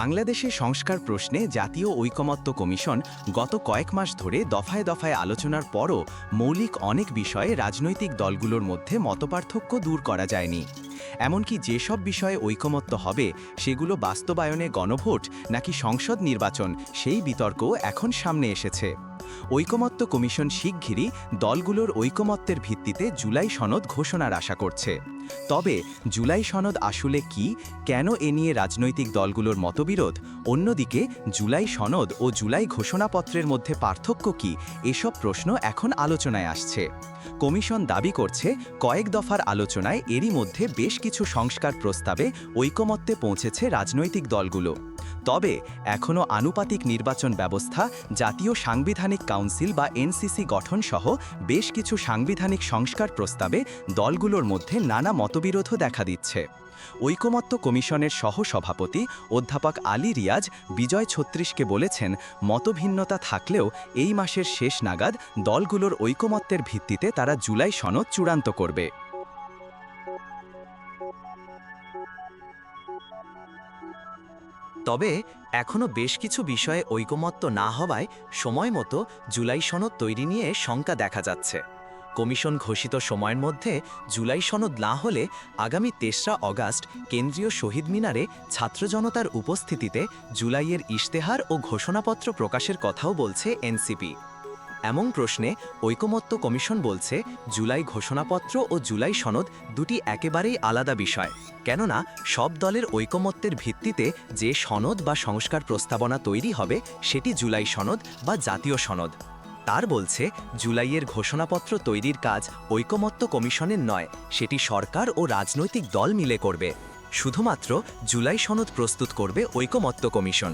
বাংলাদেশে সংস্কার প্রশ্নে জাতীয় ঐকমত্য কমিশন গত কয়েক মাস ধরে দফায় দফায় আলোচনার পরও মৌলিক অনেক বিষয়ে রাজনৈতিক দলগুলোর মধ্যে মতপার্থক্য দূর করা যায়নি। এমনকি যেসব বিষয়ে ঐকমত্য হবে, সেগুলো বাস্তবায়নে গণভোট নাকি সংসদ নির্বাচন, সেই বিতর্কও এখন সামনে এসেছে। ঐকমত্য কমিশন শিগগিরই দলগুলোর ঐকমত্যের ভিত্তিতে জুলাই সনদ ঘোষণার আশা করছে। তবে জুলাই সনদ আসলে কি, কেন এ নিয়ে রাজনৈতিক দলগুলোর মতবিরোধ? অন্যদিকে, জুলাই সনদ ও জুলাই ঘোষণাপত্রের মধ্যে পার্থক্য কি? এসব প্রশ্ন এখন আলোচনায় আসছে। কমিশন দাবি করছে, কয়েক দফার আলোচনায় এরই মধ্যে বেশ কিছু সংস্কার প্রস্তাবে ঐকমত্যে পৌঁছেছে রাজনৈতিক দলগুলো। তবে এখনও আনুপাতিক নির্বাচন ব্যবস্থা, জাতীয় সাংবিধানিক কাউন্সিল বা এনসিসি গঠন সহ বেশ কিছু সাংবিধানিক সংস্কার প্রস্তাবে দলগুলোর মধ্যে নানা মতবিরোধও দেখা দিচ্ছে। ঐকমত্য কমিশনের সহসভাপতি অধ্যাপক আলী রিয়াজ বিজয় ছত্রিশকে বলেছেন, মতভিন্নতা থাকলেও এই মাসের শেষ নাগাদ দলগুলোর ঐকমত্যের ভিত্তিতে তারা জুলাই সনদ চূড়ান্ত করবে। তবে এখনও বেশ কিছু বিষয়ে ঐকমত্য না হওয়ায় সময় মতো জুলাই সনদ তৈরি নিয়ে শঙ্কা দেখা যাচ্ছে। কমিশন ঘোষিত সময়ের মধ্যে জুলাই সনদ না হলে আগামী তেসরা অগাস্ট কেন্দ্রীয় শহীদ মিনারে ছাত্র জনতার উপস্থিতিতে জুলাইয়ের ইশতেহার ও ঘোষণাপত্র প্রকাশের কথাও বলছে এনসিপি। এমন প্রশ্নে ঐকমত্য কমিশন বলছে, জুলাই ঘোষণাপত্র ও জুলাই সনদ দুটি একেবারেই আলাদা বিষয়। কেননা, সব দলের ঐকমত্যের ভিত্তিতে যে সনদ বা সংস্কার প্রস্তাবনা তৈরি হবে, সেটি জুলাই সনদ বা জাতীয় সনদ। তার বলছে, জুলাইয়ের ঘোষণাপত্র তৈরির কাজ ঐকমত্য কমিশনের নয়, সেটি সরকার ও রাজনৈতিক দল মিলে করবে। শুধুমাত্র জুলাই সনদ প্রস্তুত করবে ঐকমত্য কমিশন।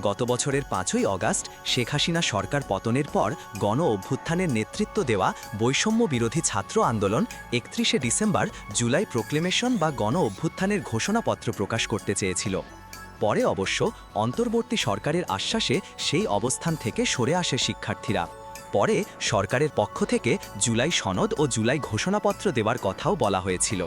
গত বছরের পাঁচই অগাস্ট শেখ হাসিনা সরকার পতনের পর গণ অভ্যুত্থানের নেতৃত্ব দেওয়া বৈষম্য বিরোধী ছাত্র আন্দোলন একত্রিশে ডিসেম্বর জুলাই প্রোক্লেমেশন বা গণ অভ্যুত্থানের ঘোষণাপত্র প্রকাশ করতে চেয়েছিল। পরে অবশ্য অন্তর্বর্তী সরকারের আশ্বাসে সেই অবস্থান থেকে সরে আসে শিক্ষার্থীরা। পরে সরকারের পক্ষ থেকে জুলাই সনদ ও জুলাই ঘোষণাপত্র দেওয়ার কথাও বলা হয়েছিল।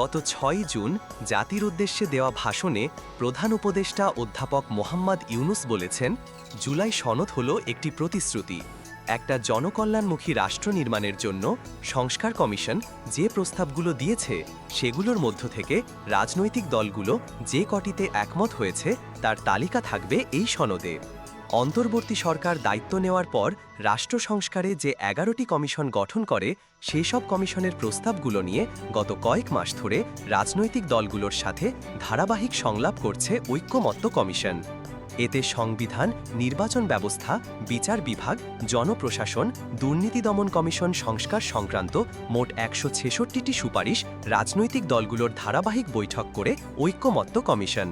গত ছয় জুন জাতির উদ্দেশ্যে দেওয়া ভাষণে প্রধান উপদেষ্টা অধ্যাপক মোহাম্মদ ইউনুস বলেছেন, জুলাই সনদ হল একটি প্রতিশ্রুতি, একটা জনকল্যাণমুখী রাষ্ট্র নির্মাণের জন্য সংস্কার কমিশন যে প্রস্তাবগুলো দিয়েছে সেগুলোর মধ্য থেকে রাজনৈতিক দলগুলো যে কটিতে একমত হয়েছে তার তালিকা থাকবে এই সনদে। অন্তর্বর্তী সরকার দায়িত্ব নেওয়ার পর রাষ্ট্র সংস্কারে যে এগারোটি কমিশন গঠন করে সেই সব কমিশনের প্রস্তাবগুলো নিয়ে গত কয়েক মাস ধরে রাজনৈতিক দলগুলোর সাথে ধারাবাহিক সংলাপ করছে ঐক্যমত্য কমিশন। এতে সংবিধান, নির্বাচন ব্যবস্থা, বিচার বিভাগ, জনপ্রশাসন, দুর্নীতি দমন কমিশন সংস্কার সংক্রান্ত মোট একশো ছেষট্টিটি সুপারিশ রাজনৈতিক দলগুলোর ধারাবাহিক বৈঠক করে ঐক্যমত্য কমিশন।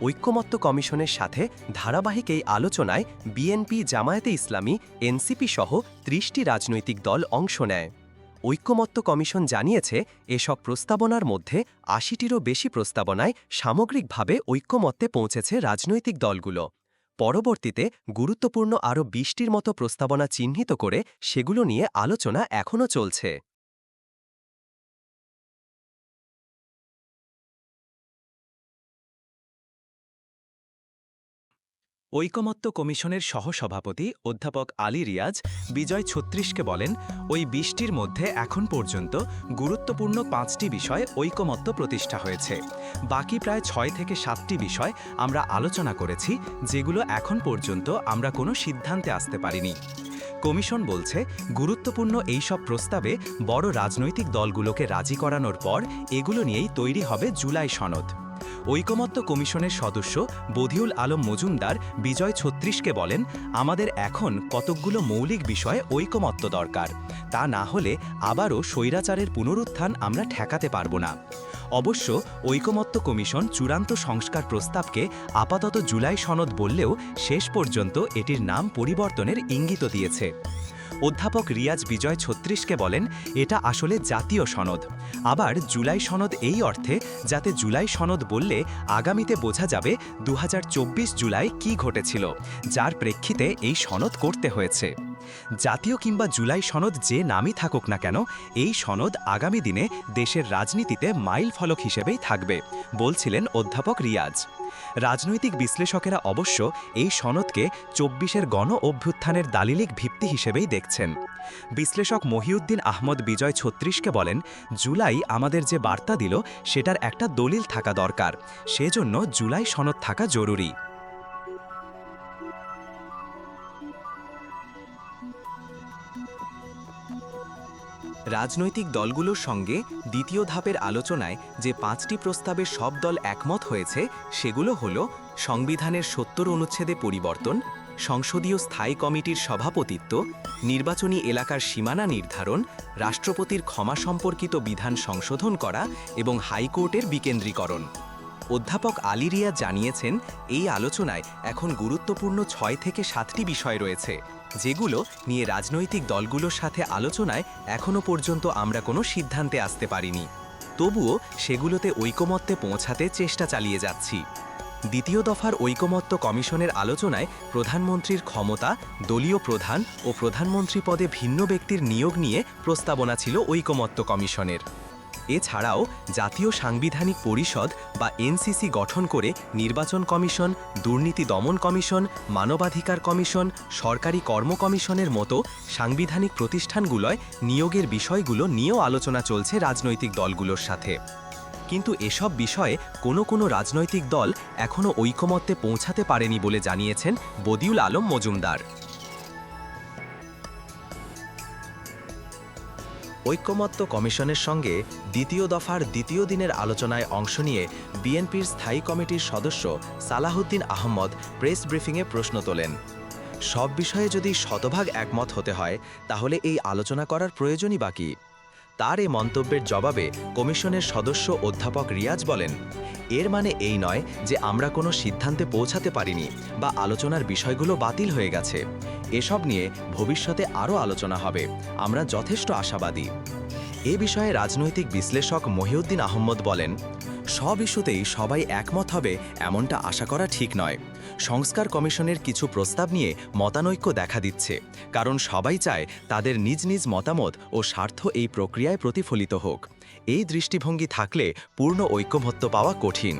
ঐক্যমত্য কমিশনের সাথে ধারাবাহিক এই আলোচনায় বিএনপি, জামায়াতে ইসলামী, এনসিপি সহ ত্রিশটি রাজনৈতিক দল অংশ নেয়। ঐক্যমত্য কমিশন জানিয়েছে, এসব প্রস্তাবনার মধ্যে আশিটিরও বেশি প্রস্তাবনায় সামগ্রিকভাবে ঐক্যমত্যে পৌঁছেছে রাজনৈতিক দলগুলো। পরবর্তীতে গুরুত্বপূর্ণ আরও বিশটির মতো প্রস্তাবনা চিহ্নিত করে সেগুলো নিয়ে আলোচনা এখনও চলছে। ঐকমত্য কমিশনের সহসভাপতি অধ্যাপক আলী রিয়াজ বিজয় ছত্রিশকে বলেন, ওই বিশটির মধ্যে এখন পর্যন্ত গুরুত্বপূর্ণ পাঁচটি বিষয় ঐকমত্য প্রতিষ্ঠা হয়েছে। বাকি প্রায় ছয় থেকে সাতটি বিষয় আমরা আলোচনা করেছি, যেগুলো এখন পর্যন্ত আমরা কোনো সিদ্ধান্তে আসতে পারিনি। কমিশন বলছে, গুরুত্বপূর্ণ এই সব প্রস্তাবে বড় রাজনৈতিক দলগুলোকে রাজি করানোর পর এগুলো নিয়েই তৈরি হবে জুলাই সনদ। ঐকমত্য কমিশনের সদস্য বদিউল আলম মজুমদার বিজয় ছত্রিশকে বলেন, আমাদের এখন কতকগুলো মৌলিক বিষয়ে ঐকমত্য দরকার। তা না হলে আবারও স্বৈরাচারের পুনরুত্থান আমরা ঠেকাতে পারব না। অবশ্য ঐকমত্য কমিশন চূড়ান্ত সংস্কার প্রস্তাবকে আপাতত জুলাই সনদ বললেও শেষ পর্যন্ত এটির নাম পরিবর্তনের ইঙ্গিত দিয়েছে। অধ্যাপক রিয়াজ বিজয় ছত্রিশকে বলেন, এটা আসলে জাতীয় সনদ। আবার জুলাই সনদ এই অর্থে, যাতে জুলাই সনদ বললে আগামীতে বোঝা যাবে দু হাজার চব্বিশ জুলাই কি ঘটেছিল, যার প্রেক্ষিতে এই সনদ করতে হয়েছে। জাতীয় কিংবা জুলাই সনদ যে নামই থাকুক না কেন, এই সনদ আগামী দিনে দেশের রাজনীতিতে মাইল ফলক হিসেবেই থাকবে, বলছিলেন অধ্যাপক রিয়াজ। রাজনৈতিক বিশ্লেষকেরা অবশ্য এই সনদকে চব্বিশের গণ অভ্যুত্থানের দালিলিক ভিত্তি হিসেবেই দেখছেন। বিশ্লেষক মহিউদ্দিন আহমদ বিজয় ছত্রিশকে বলেন, জুলাই আমাদের যে বার্তা দিল, সেটার একটা দলিল থাকা দরকার, সেজন্য জুলাই সনদ থাকা জরুরি। রাজনৈতিক দলগুলোর সঙ্গে দ্বিতীয় ধাপের আলোচনায় যে পাঁচটি প্রস্তাবে সব দল একমত হয়েছে, সেগুলো হল সংবিধানের সত্তর অনুচ্ছেদে পরিবর্তন, সংসদীয় স্থায়ী কমিটির সভাপতিত্ব, নির্বাচনী এলাকার সীমানা নির্ধারণ, রাষ্ট্রপতির ক্ষমা সম্পর্কিত বিধান সংশোধন করা এবং হাইকোর্টের বিকেন্দ্রীকরণ। অধ্যাপক আলী রিয়া জানিয়েছেন, এই আলোচনায় এখন গুরুত্বপূর্ণ ছয় থেকে সাতটি বিষয় রয়েছে। যেগুলো নিয়ে রাজনৈতিক দলগুলোর সাথে আলোচনায় এখনও পর্যন্ত আমরা কোনো সিদ্ধান্তে আসতে পারিনি। তবুও সেগুলোতে ঐকমত্যে পৌঁছাতে চেষ্টা চালিয়ে যাচ্ছি। দ্বিতীয় দফার ঐকমত্য কমিশনের আলোচনায় প্রধানমন্ত্রীর ক্ষমতা, দলীয় প্রধান ও প্রধানমন্ত্রী পদে ভিন্ন ব্যক্তির নিয়োগ নিয়ে প্রস্তাবনা ছিল ঐকমত্য কমিশনের। এছাড়াও জাতীয় সাংবিধানিক পরিষদ বা এনসিসি গঠন করে নির্বাচন কমিশন, দুর্নীতি দমন কমিশন, মানবাধিকার কমিশন, সরকারি কর্ম কমিশনের মতো সাংবিধানিক প্রতিষ্ঠানগুলোয় নিয়োগের বিষয়গুলো নিয়েও আলোচনা চলছে রাজনৈতিক দলগুলোর সাথে। কিন্তু এসব বিষয়ে কোনো কোনো রাজনৈতিক দল এখনও ঐকমত্যে পৌঁছাতে পারেনি বলে জানিয়েছেন বদিউল আলম মজুমদার। ঐক্যমত্য কমিশনের সঙ্গে দ্বিতীয় দফার দ্বিতীয় দিনের আলোচনায় অংশ নিয়ে বিএনপির স্থায়ী কমিটির সদস্য সালাহুদ্দিন আহমদ প্রেস ব্রিফিংয়ে প্রশ্ন তোলেন। সব বিষয়ে যদি শতভাগ একমত হতে হয়, তাহলে এই আলোচনা করার প্রয়োজনই বাকি। তার এ মন্তব্যের জবাবে কমিশনের সদস্য অধ্যাপক রিয়াজ বলেন, এর মানে এই নয় যে আমরা কোনো সিদ্ধান্তে পৌঁছাতে পারিনি বা আলোচনার বিষয়গুলো বাতিল হয়ে গেছে। এসব নিয়ে ভবিষ্যতে আরও আলোচনা হবে। আমরা যথেষ্ট আশাবাদী। এ বিষয়ে রাজনৈতিক বিশ্লেষক মহিউদ্দিন আহম্মদ বলেন, সব ইস্যুতেই সবাই একমত হবে এমনটা আশা করা ঠিক নয়। সংস্কার কমিশনের কিছু প্রস্তাব নিয়ে মতানৈক্য দেখা দিচ্ছে, কারণ সবাই চায় তাদের নিজ নিজ মতামত ও স্বার্থ এই প্রক্রিয়ায় প্রতিফলিত হোক। এই দৃষ্টিভঙ্গি থাকলে পূর্ণ ঐক্যমত্য পাওয়া কঠিন।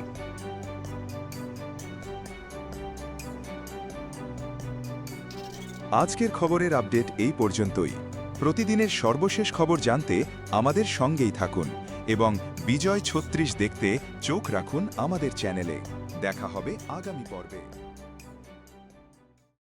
আজকের খবরের আপডেট এই পর্যন্তই। প্রতিদিনের সর্বশেষ খবর জানতে আমাদের সঙ্গেই থাকুন এবং বিজয় ছত্রিশ দেখতে চোখ রাখুন আমাদের চ্যানেলে। দেখা হবে আগামী পর্বে।